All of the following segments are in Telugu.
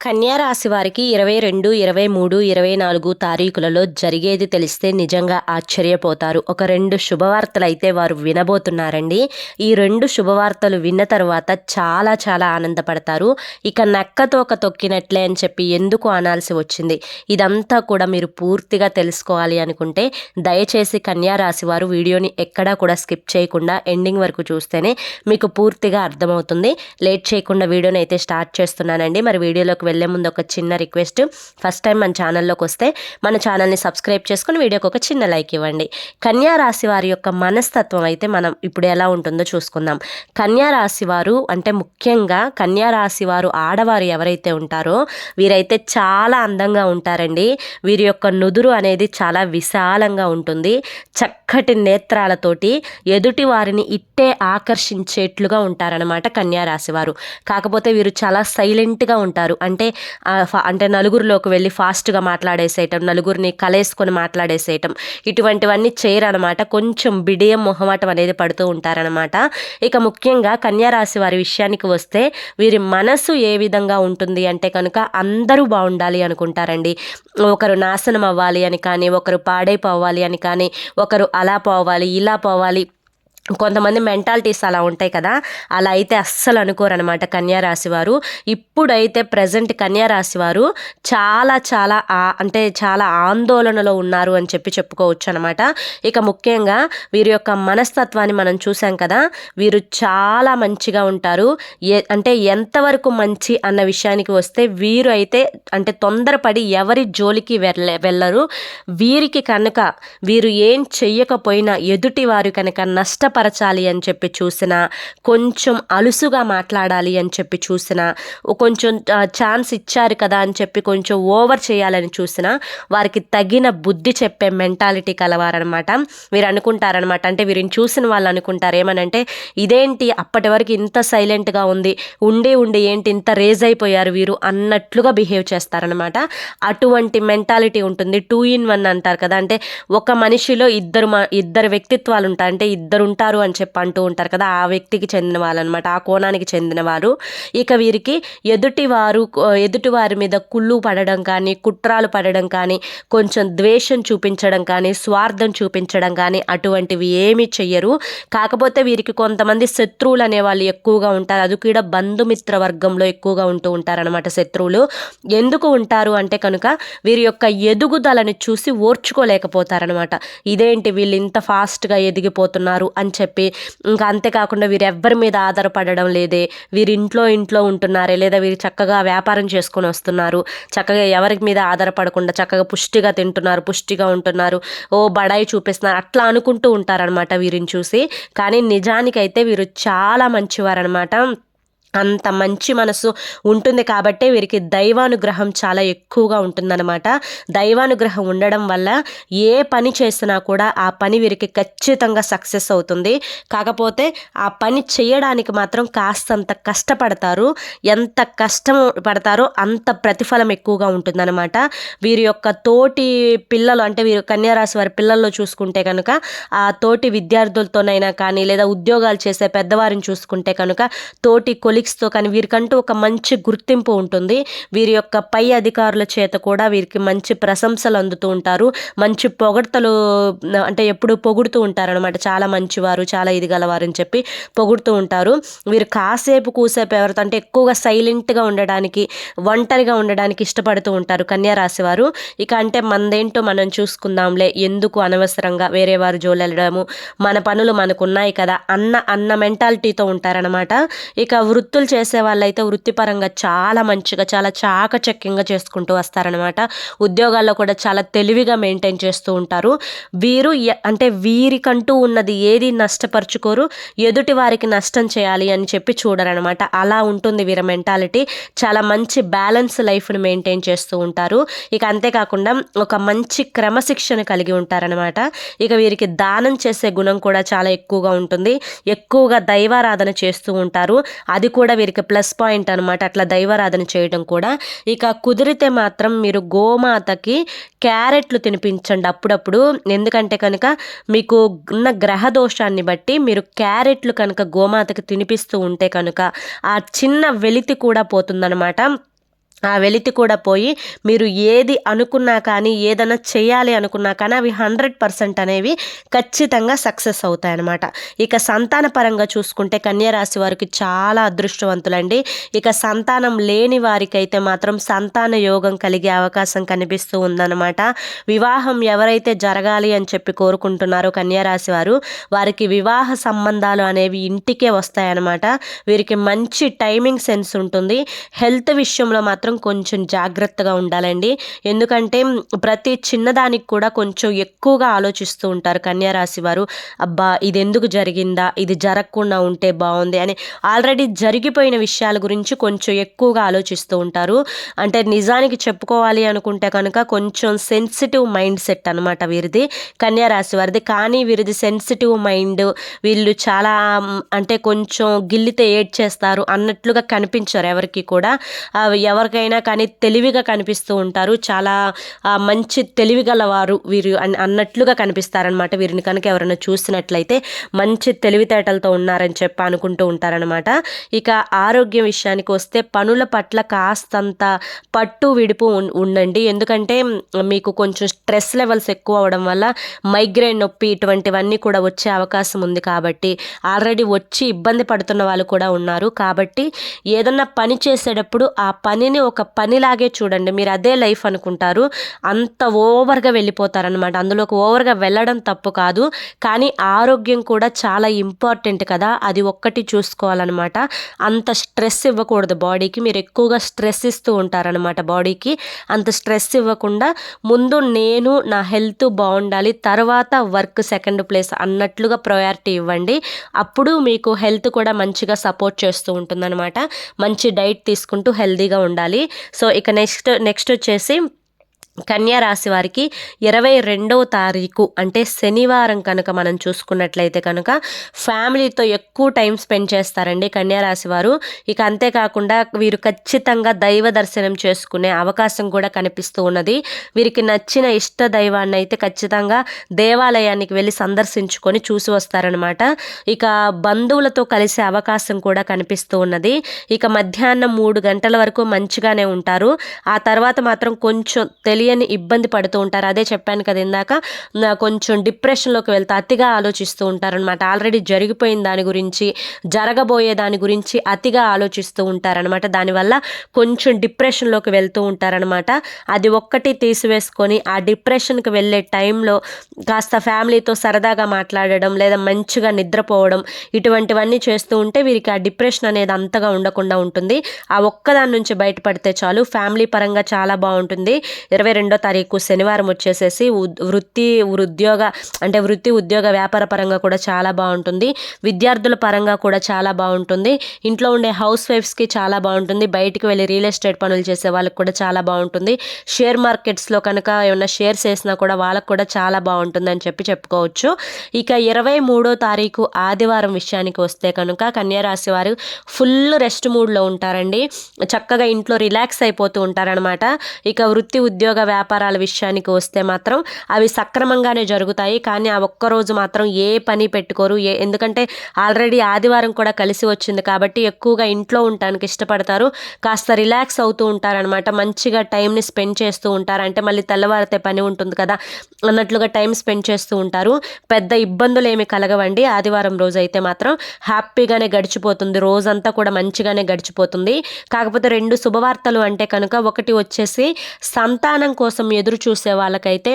కన్యారాశి వారికి ఇరవై రెండు ఇరవై మూడు ఇరవై నాలుగు తారీఖులలో జరిగేది తెలిస్తే నిజంగా ఆశ్చర్యపోతారు. ఒక రెండు శుభవార్తలు అయితే వారు వినబోతున్నారండి. ఈ రెండు శుభవార్తలు విన్న తర్వాత చాలా చాలా ఆనందపడతారు. ఇక నక్కతోక తొక్కినట్లే అని చెప్పి ఎందుకు అనాల్సి వచ్చింది? ఇదంతా కూడా మీరు పూర్తిగా తెలుసుకోవాలి అనుకుంటే దయచేసి కన్యారాశి వారు వీడియోని ఎక్కడా కూడా స్కిప్ చేయకుండా ఎండింగ్ వరకు చూస్తేనే మీకు పూర్తిగా అర్థమవుతుంది. లేట్ చేయకుండా వీడియోని అయితే స్టార్ట్ చేస్తున్నానండి. మరి వీడియోలోకి వెళ్ళే ముందు ఒక చిన్న రిక్వెస్ట్. ఫస్ట్ టైం మన ఛానల్లోకి వస్తే మన ఛానల్ని సబ్స్క్రైబ్ చేసుకుని వీడియోకి ఒక చిన్న లైక్ ఇవ్వండి. కన్యా రాశి వారి యొక్క మనస్తత్వం అయితే మనం ఇప్పుడు ఎలా ఉంటుందో చూసుకుందాం. కన్యా రాశి వారు అంటే ముఖ్యంగా కన్యా రాశి వారు ఆడవారు ఎవరైతే ఉంటారో వీరైతే చాలా అందంగా ఉంటారండి. వీరి యొక్క నుదురు అనేది చాలా విశాలంగా ఉంటుంది. చక్కటి నేత్రాలతోటి ఎదుటి వారిని ఇట్టే ఆకర్షించేట్లుగా ఉంటారనమాట కన్యా రాశి వారు. కాకపోతే వీరు చాలా సైలెంట్గా ఉంటారు. అంటే అంటే నలుగురిలోకి వెళ్ళి ఫాస్ట్గా మాట్లాడేసేయటం నలుగురిని కలేసుకొని మాట్లాడేసేయటం ఇటువంటివన్నీ చేయరనమాట. కొంచెం బిడియం మొహమాటం అనేది పడుతూ ఉంటారనమాట. ఇక ముఖ్యంగా కన్యారాశి వారి విషయానికి వస్తే వీరి మనసు ఏ విధంగా ఉంటుంది అంటే కనుక అందరూ బాగుండాలి అనుకుంటారండి. ఒకరు నాశనం అవ్వాలి అని కానీ ఒకరు పాడైపోవాలి అని కానీ ఒకరు అలా పోవాలి ఇలా పోవాలి కొంతమంది మెంటాలిటీస్ అలా ఉంటాయి కదా అలా అయితే అస్సలు అనుకోరనమాట కన్యారాశి వారు. ఇప్పుడైతే ప్రజెంట్ కన్యారాశి వారు చాలా చాలా అంటే చాలా ఆందోళనలో ఉన్నారు అని చెప్పి చెప్పుకోవచ్చు అనమాట ఇక ముఖ్యంగా వీరి యొక్క మనస్తత్వాన్ని మనం చూసాం కదా వీరు చాలా మంచిగా ఉంటారు. ఏ అంటే ఎంతవరకు మంచి అన్న విషయానికి వస్తే వీరు అయితే అంటే తొందరపడి ఎవరి జోలికి వెళ్ళ వెళ్ళరు. వీరికి కనుక వీరు ఏం చెయ్యకపోయినా ఎదుటి వారు కనుక నష్టప పరచాలి అని చెప్పి చూసిన కొంచెం అలుసుగా మాట్లాడాలి అని చెప్పి చూసిన కొంచెం ఛాన్స్ ఇచ్చారు కదా అని చెప్పి కొంచెం ఓవర్ చేయాలని చూసిన వారికి తగిన బుద్ధి చెప్పే మెంటాలిటీ కలవారనమాట. మీరు అనుకుంటారనమాట. అంటే వీరిని చూసిన వాళ్ళు అనుకుంటారు. ఏమనంటే ఇదేంటి? అప్పటి వరకు ఇంత సైలెంట్గా ఉంది. ఉండి ఉండి ఏంటి? ఇంత రేజ్ అయిపోయారు వీరు అన్నట్లుగా బిహేవ్ చేస్తారనమాట. అటువంటి మెంటాలిటీ ఉంటుంది. టూ ఇన్ వన్ అంటారు కదా. అంటే ఒక మనిషిలో ఇద్దరు ఇద్దరు వ్యక్తిత్వాలు ఉంటాయి. అంటే ఇద్దరు ఉంటారు ఉంటారు అని చెప్పి అంటూ ఉంటారు కదా ఆ వ్యక్తికి చెందిన వాళ్ళు అనమాట ఆ కోణానికి చెందిన వారు ఇక వీరికి ఎదుటి వారు ఎదుటి వారి మీద కుళ్ళు పడడం కానీ కుట్రాలు పడడం కానీ కొంచెం ద్వేషం చూపించడం కానీ స్వార్థం చూపించడం కానీ అటువంటివి ఏమీ చెయ్యరు. కాకపోతే వీరికి కొంతమంది శత్రువులు అనే వాళ్ళు ఎక్కువగా ఉంటారు. అది కూడా బంధుమిత్ర వర్గంలో ఎక్కువగా ఉంటూ ఉంటారనమాట శత్రువులు. ఎందుకు ఉంటారు అంటే కనుక వీరి యొక్క ఎదుగుదలని చూసి ఓర్చుకోలేకపోతారనమాట ఇదేంటి వీళ్ళు ఇంత ఫాస్ట్గా ఎదిగిపోతున్నారు అని చెప్పి ఇంకా అంతేకాకుండా వీరు ఎవ్వరి మీద ఆధారపడడం లేదే. వీరు ఇంట్లో ఇంట్లో ఉంటున్నారే లేదా వీరు చక్కగా వ్యాపారం చేసుకొని వస్తున్నారు. చక్కగా ఎవరి మీద ఆధారపడకుండా చక్కగా పుష్టిగా తింటున్నారు పుష్టిగా ఉంటున్నారు. ఓ బడాయి చూపిస్తున్నారు. అట్లా అనుకుంటూ ఉంటారనమాట వీరిని చూసి. కానీ నిజానికైతే వీరు చాలా మంచివారనమాట అంత మంచి మనసు ఉంటుంది కాబట్టే వీరికి దైవానుగ్రహం చాలా ఎక్కువగా ఉంటుందన్నమాట. దైవానుగ్రహం ఉండడం వల్ల ఏ పని చేసినా కూడా ఆ పని వీరికి ఖచ్చితంగా సక్సెస్ అవుతుంది. కాకపోతే ఆ పని చేయడానికి మాత్రం కాస్తంత కష్టపడతారు. ఎంత కష్టం పడతారో అంత ప్రతిఫలం ఎక్కువగా ఉంటుందన్నమాట. వీరి యొక్క తోటి పిల్లలు అంటే వీరు కన్యారాశి వారి పిల్లల్లో చూసుకుంటే కనుక ఆ తోటి విద్యార్థులతోనైనా కానీ లేదా ఉద్యోగాలు చేసే పెద్దవారిని చూసుకుంటే కనుక తోటి కొలి కొలీగ్స్తో కానీ వీరికంటూ ఒక మంచి గుర్తింపు ఉంటుంది. వీరి యొక్క పై అధికారుల చేత కూడా వీరికి మంచి ప్రశంసలు అందుతూ ఉంటారు. మంచి పొగడ్తలు అంటే ఎప్పుడు పొగుడుతూ ఉంటారనమాట చాలా మంచివారు చాలా ఇది గలవారు అని చెప్పి పొగుడుతూ ఉంటారు. వీరు కాసేపు కూసేపు ఎవరితో అంటే ఎక్కువగా సైలెంట్గా ఉండడానికి ఒంటరిగా ఉండడానికి ఇష్టపడుతూ ఉంటారు కన్యారాశి వారు ఇక అంటే మనదేంటో మనం చూసుకుందాంలే. ఎందుకు అనవసరంగా వేరే వారు జోలెళ్ళడము మన పనులు మనకు ఉన్నాయి కదా అన్న అన్న మెంటాలిటీతో ఉంటారనమాట ఇక వృత్తి వృత్తులు చేసే వాళ్ళైతే వృత్తిపరంగా చాలా మంచిగా చాలా చాకచక్యంగా చేసుకుంటూ వస్తారనమాట ఉద్యోగాల్లో కూడా చాలా తెలివిగా మెయింటైన్ చేస్తూ ఉంటారు. వీరు అంటే వీరికంటూ ఉన్నది ఏది నష్టపరుచుకోరు ఎదుటి వారికి నష్టం చేయాలి అని చెప్పి చూడరనమాట అలా ఉంటుంది వీరి మెంటాలిటీ. చాలా మంచి బ్యాలెన్స్ లైఫ్ని మెయింటైన్ చేస్తూ ఉంటారు. ఇక అంతేకాకుండా ఒక మంచి క్రమశిక్షణ కలిగి ఉంటారనమాట ఇక వీరికి దానం చేసే గుణం కూడా చాలా ఎక్కువగా ఉంటుంది. ఎక్కువగా దైవారాధన చేస్తూ ఉంటారు. అది కూడా వీరికి ప్లస్ పాయింట్ అనమాట అట్లా దైవారాధన చేయడం కూడా. ఇక కుదిరితే మాత్రం మీరు గోమాతకి క్యారెట్లు తినిపించండి అప్పుడప్పుడు. ఎందుకంటే కనుక మీకు ఉన్న గ్రహ దోషాన్ని బట్టి మీరు క్యారెట్లు కనుక గోమాతకి తినిపిస్తూ ఉంటే కనుక ఆ చిన్న వెలితి కూడా పోతుందనమాట ఆ వెలితి కూడా పోయి మీరు ఏది అనుకున్నా కానీ ఏదైనా చేయాలి అనుకున్నా కానీ అవి హండ్రెడ్ పర్సెంట్ అనేవి ఖచ్చితంగా సక్సెస్ అవుతాయన్నమాట. ఇక సంతాన పరంగా చూసుకుంటే కన్యారాశి వారికి చాలా అదృష్టవంతులండి. ఇక సంతానం లేని వారికైతే మాత్రం సంతాన యోగం కలిగే అవకాశం కనిపిస్తూ ఉందన్నమాట. వివాహం ఎవరైతే జరగాలి అని చెప్పి కోరుకుంటున్నారో కన్యారాశి వారు వారికి వివాహ సంబంధాలు అనేవి ఇంటికే వస్తాయన్నమాట. వీరికి మంచి టైమింగ్ సెన్స్ ఉంటుంది. హెల్త్ విషయంలో మాత్రం మాత్రం కొంచెం జాగ్రత్తగా ఉండాలండి. ఎందుకంటే ప్రతి చిన్నదానికి కూడా కొంచెం ఎక్కువగా ఆలోచిస్తూ ఉంటారు కన్యారాశి వారు. అబ్బా ఇది ఎందుకు జరిగిందా? ఇది జరగకుండా ఉంటే బాగుంది అని ఆల్రెడీ జరిగిపోయిన విషయాల గురించి కొంచెం ఎక్కువగా ఆలోచిస్తూ ఉంటారు. అంటే నిజానికి చెప్పుకోవాలి అనుకుంటే కనుక కొంచెం సెన్సిటివ్ మైండ్ సెట్ అనమాట వీరిది కన్యారాశి వారిది. కానీ వీరిది సెన్సిటివ్ మైండ్ వీళ్ళు చాలా అంటే కొంచెం గిల్లితే ఏడ్ చేస్తారు అన్నట్లుగా కనిపించారు ఎవరికి కూడా. ఎవరికి ఎవరికైనా కానీ తెలివిగా కనిపిస్తూ ఉంటారు. చాలా మంచి తెలివిగల వారు వీరు అన్నట్లుగా కనిపిస్తారనమాట వీరిని కనుక ఎవరైనా చూసినట్లయితే మంచి తెలివితేటలతో ఉన్నారని చెప్పి అనుకుంటూ ఉంటారనమాట ఇక ఆరోగ్యం విషయానికి వస్తే పనుల పట్ల కాస్తంత పట్టు విడుపు ఉండండి. ఎందుకంటే మీకు కొంచెం స్ట్రెస్ లెవెల్స్ ఎక్కువ అవడం వల్ల మైగ్రేన్ నొప్పి ఇటువంటివన్నీ కూడా వచ్చే అవకాశం ఉంది కాబట్టి ఆల్రెడీ వచ్చి ఇబ్బంది పడుతున్న వాళ్ళు కూడా ఉన్నారు. కాబట్టి ఏదన్నా పని చేసేటప్పుడు ఆ పనిని ఒక పనిలాగే చూడండి. మీరు అదే లైఫ్ అనుకుంటారు. అంత ఓవర్గా వెళ్ళిపోతారనమాట అందులోకి ఓవర్గా వెళ్ళడం తప్పు కాదు. కానీ ఆరోగ్యం కూడా చాలా ఇంపార్టెంట్ కదా. అది ఒక్కటి చూసుకోవాలన్నమాట. అంత స్ట్రెస్ ఇవ్వకూడదు బాడీకి. మీరు ఎక్కువగా స్ట్రెస్ ఇస్తూ ఉంటారనమాట బాడీకి. అంత స్ట్రెస్ ఇవ్వకుండా ముందు నేను నా హెల్త్ బాగుండాలి. తర్వాత వర్క్ సెకండ్ ప్లేస్ అన్నట్లుగా ప్రయారిటీ ఇవ్వండి. అప్పుడు మీకు హెల్త్ కూడా మంచిగా సపోర్ట్ చేస్తూ ఉంటుందన్నమాట. మంచి డైట్ తీసుకుంటూ హెల్తీగా ఉండాలి. సో ఇక నెక్స్ట్ నెక్స్ట్ వచ్చేసి కన్యా రాశి వారికి ఇరవై రెండవ తారీఖు అంటే శనివారం కనుక మనం చూసుకున్నట్లయితే కనుక ఫ్యామిలీతో ఎక్కువ టైం స్పెండ్ చేస్తారండి కన్యా రాశి వారు. ఇక అంతేకాకుండా వీరు ఖచ్చితంగా దైవ దర్శనం చేసుకునే అవకాశం కూడా కనిపిస్తూ ఉన్నది. వీరికి నచ్చిన ఇష్ట దైవాన్ని అయితే ఖచ్చితంగా దేవాలయానికి వెళ్ళి సందర్శించుకొని చూసి వస్తారనమాట ఇక బంధువులతో కలిసే అవకాశం కూడా కనిపిస్తూ ఉన్నది. ఇక మధ్యాహ్నం మూడు గంటల వరకు మంచిగానే ఉంటారు. ఆ తర్వాత మాత్రం కొంచెం తెలియ తెలియని ఇబ్బంది పడుతూ ఉంటారు. అదే చెప్పాను కదా ఇందాక కొంచెం డిప్రెషన్లోకి వెళ్తే అతిగా ఆలోచిస్తూ ఉంటారనమాట ఆల్రెడీ జరిగిపోయిన దాని గురించి జరగబోయే దాని గురించి అతిగా ఆలోచిస్తూ ఉంటారనమాట దానివల్ల కొంచెం డిప్రెషన్లోకి వెళ్తూ ఉంటారనమాట అది ఒక్కటి తీసివేసుకొని ఆ డిప్రెషన్కి వెళ్ళే టైంలో కాస్త ఫ్యామిలీతో సరదాగా మాట్లాడడం లేదా మంచిగా నిద్రపోవడం ఇటువంటివన్నీ చేస్తూ ఉంటే వీరికి ఆ డిప్రెషన్ అనేది అంతగా ఉండకుండా ఉంటుంది. ఆ ఒక్కదాని నుంచి బయటపడితే చాలు. ఫ్యామిలీ పరంగా చాలా బాగుంటుంది. ఇరవై రెండో తారీఖు శనివారం వచ్చేసేసి వృత్తి ఉద్యోగ అంటే వృత్తి ఉద్యోగ వ్యాపార పరంగా కూడా చాలా బాగుంటుంది. విద్యార్థుల పరంగా కూడా చాలా బాగుంటుంది. ఇంట్లో ఉండే హౌస్ వైఫ్స్కి చాలా బాగుంటుంది. బయటికి వెళ్ళి రియల్ ఎస్టేట్ పనులు చేసే వాళ్ళకి కూడా చాలా బాగుంటుంది. షేర్ మార్కెట్స్లో కనుక ఏమైనా షేర్స్ వేసినా కూడా వాళ్ళకు కూడా చాలా బాగుంటుంది అని చెప్పి చెప్పుకోవచ్చు. ఇక ఇరవై మూడో తారీఖు ఆదివారం విషయానికి వస్తే కనుక కన్యారాశి వారు ఫుల్ రెస్ట్ మూడ్లో ఉంటారండి. చక్కగా ఇంట్లో రిలాక్స్ అయిపోతూ ఉంటారనమాట ఇక వృత్తి ఉద్యోగ వ్యాపారాల విషయానికి వస్తే మాత్రం అవి సక్రమంగానే జరుగుతాయి. కానీ ఆ ఒక్కరోజు మాత్రం ఏ పని పెట్టుకోరు. ఏ ఎందుకంటే ఆల్రెడీ ఆదివారం కూడా కలిసి వచ్చింది కాబట్టి ఎక్కువగా ఇంట్లో ఉండటానికి ఇష్టపడతారు. కాస్త రిలాక్స్ అవుతూ ఉంటారనమాట మంచిగా టైంని స్పెండ్ చేస్తూ ఉంటారు. అంటే మళ్ళీ తెల్లవారితే పని ఉంటుంది కదా అన్నట్లుగా టైం స్పెండ్ చేస్తూ ఉంటారు. పెద్ద ఇబ్బందులు ఏమి కలగవండి. ఆదివారం రోజు అయితే మాత్రం హ్యాపీగానే గడిచిపోతుంది. రోజంతా కూడా మంచిగానే గడిచిపోతుంది. కాకపోతే రెండు శుభవార్తలు అంటే కనుక ఒకటి వచ్చేసి సంతానం కోసం ఎదురు చూసే వాళ్ళకైతే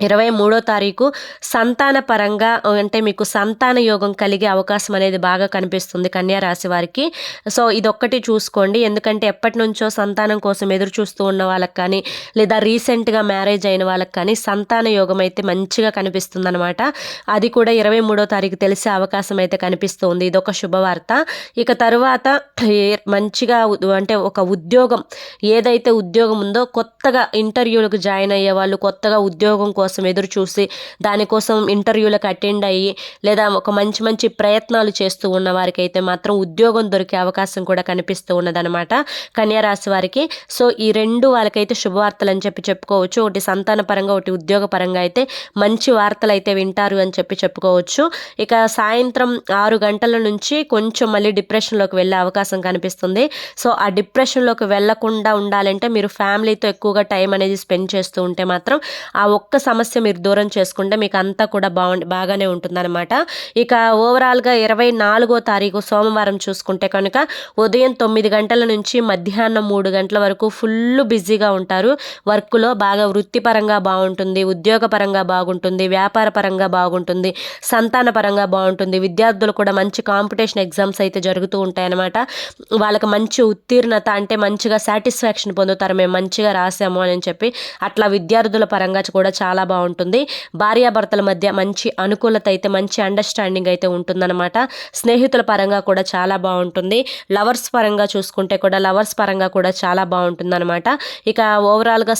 ఇరవై మూడో తారీఖు సంతాన పరంగా అంటే మీకు సంతాన యోగం కలిగే అవకాశం అనేది బాగా కనిపిస్తుంది కన్యా రాశి వారికి. సో ఇదొక్కటి చూసుకోండి. ఎందుకంటే ఎప్పటి నుంచో సంతానం కోసం ఎదురు చూస్తూ ఉన్న వాళ్ళకి కానీ లేదా రీసెంట్గా మ్యారేజ్ అయిన వాళ్ళకి కానీ సంతాన యోగం అయితే మంచిగా కనిపిస్తుంది అనమాట అది కూడా ఇరవై మూడో తారీఖు తెలిసే అవకాశం అయితే కనిపిస్తుంది. ఇదొక శుభవార్త. ఇక తరువాత మంచిగా అంటే ఒక ఉద్యోగం. ఏదైతే ఉద్యోగం ఉందో కొత్తగా ఇంటర్వ్యూలకు జాయిన్ అయ్యే వాళ్ళు కొత్తగా ఉద్యోగం కోసం ఎదురు చూసి దానికోసం ఇంటర్వ్యూలకు అటెండ్ అయ్యి లేదా ఒక మంచి మంచి ప్రయత్నాలు చేస్తూ ఉన్న వారికి అయితే మాత్రం ఉద్యోగం దొరికే అవకాశం కూడా కనిపిస్తూ ఉన్నదనమాట కన్యారాశి వారికి. సో ఈ రెండు వాళ్ళకైతే శుభవార్తలు అని చెప్పి చెప్పుకోవచ్చు. ఒకటి సంతాన పరంగా ఒకటి ఉద్యోగ పరంగా అయితే మంచి వార్తలు అయితే వింటారు అని చెప్పి చెప్పుకోవచ్చు. ఇక సాయంత్రం ఆరు గంటల నుంచి కొంచెం మళ్ళీ డిప్రెషన్లోకి వెళ్ళే అవకాశం కనిపిస్తుంది. సో ఆ డిప్రెషన్లోకి వెళ్ళకుండా ఉండాలంటే మీరు ఫ్యామిలీతో ఎక్కువగా టైం అనేది స్పెండ్ చేస్తూ ఉంటే మాత్రం ఆ ఒక్క సమస్య మీరు దూరం చేసుకుంటే మీకు అంతా కూడా బాగుండి బాగానే ఉంటుందన్నమాట. ఇక ఓవరాల్గా ఇరవై నాలుగో తారీఖు సోమవారం చూసుకుంటే కనుక ఉదయం తొమ్మిది గంటల నుంచి మధ్యాహ్నం మూడు గంటల వరకు ఫుల్ బిజీగా ఉంటారు. వర్క్లో బాగా వృత్తిపరంగా బాగుంటుంది ఉద్యోగపరంగా బాగుంటుంది వ్యాపార పరంగా బాగుంటుంది సంతాన పరంగా బాగుంటుంది. విద్యార్థులు కూడా మంచి కాంపిటీషన్ ఎగ్జామ్స్ అయితే జరుగుతూ ఉంటాయన్నమాట. వాళ్ళకి మంచి ఉత్తీర్ణత అంటే మంచిగా సాటిస్ఫాక్షన్ పొందుతారు. మేము మంచిగా రాసాము అని చెప్పి అట్లా విద్యార్థుల పరంగా కూడా చాలా బాగుంటుంది. భార్యాభర్తల మధ్య మంచి అనుకూలత అయితే మంచి అండర్స్టాండింగ్ అయితే ఉంటుందన్నమాట. స్నేహితుల పరంగా కూడా చాలా బాగుంటుంది. లవర్స్ పరంగా చూసుకుంటే కూడా లవర్స్ పరంగా కూడా చాలా బాగుంటుందన్నమాట. ఇక ఓవరాల్గా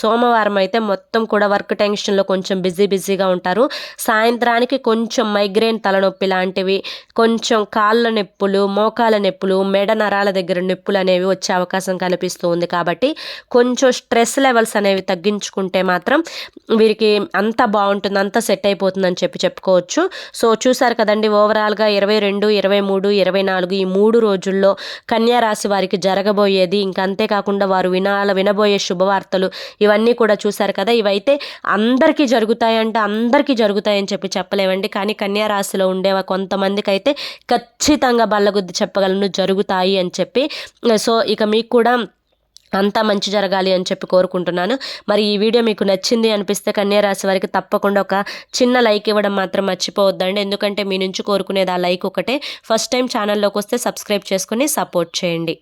సోమవారం అయితే మొత్తం కూడా వర్క్ టెన్షన్లో కొంచెం బిజీ బిజీగా ఉంటారు. సాయంత్రానికి కొంచెం మైగ్రేన్ తలనొప్పి లాంటివి కొంచెం కాళ్ళ నొప్పులు మోకాల నొప్పులు మెడ నరాల దగ్గర నొప్పులు అనేవి వచ్చే అవకాశం కనిపిస్తూ ఉంది. కాబట్టి కొంచెం స్ట్రెస్ లెవెల్స్ అనేవి తగ్గించుకుంటే మాత్రం వీరికి అంత బాగుంటుంది అంత సెట్ అయిపోతుందని చెప్పి చెప్పుకోవచ్చు. సో చూసారు కదండి ఓవరాల్గా ఇరవై రెండు ఇరవై మూడు ఇరవై నాలుగు ఈ మూడు రోజుల్లో కన్యా రాశి వారికి జరగబోయేది. ఇంకా అంతేకాకుండా వారు వినాల వినబోయే శుభవార్తలు ఇవన్నీ కూడా చూశారు కదా. ఇవైతే అందరికీ జరుగుతాయంటే అందరికీ జరుగుతాయని చెప్పి చెప్పలేమండి. కానీ కన్యా రాశిలో ఉండే కొంతమందికి అయితే ఖచ్చితంగా బల్లగుద్ది చెప్పగలను జరుగుతాయి అని చెప్పి. సో ఇక మీకు కూడా అంతా మంచి జరగాలి అని చెప్పి కోరుకుంటున్నాను. మరి ఈ వీడియో మీకు నచ్చింది అనిపిస్తే కన్యారాశి వారికి తప్పకుండా ఒక చిన్న లైక్ ఇవ్వడం మాత్రం మర్చిపోవద్దండి. ఎందుకంటే మీ నుంచి కోరుకునేది ఆ లైక్ ఒకటే. ఫస్ట్ టైం ఛానల్లోకి వస్తే సబ్స్క్రైబ్ చేసుకుని సపోర్ట్ చేయండి.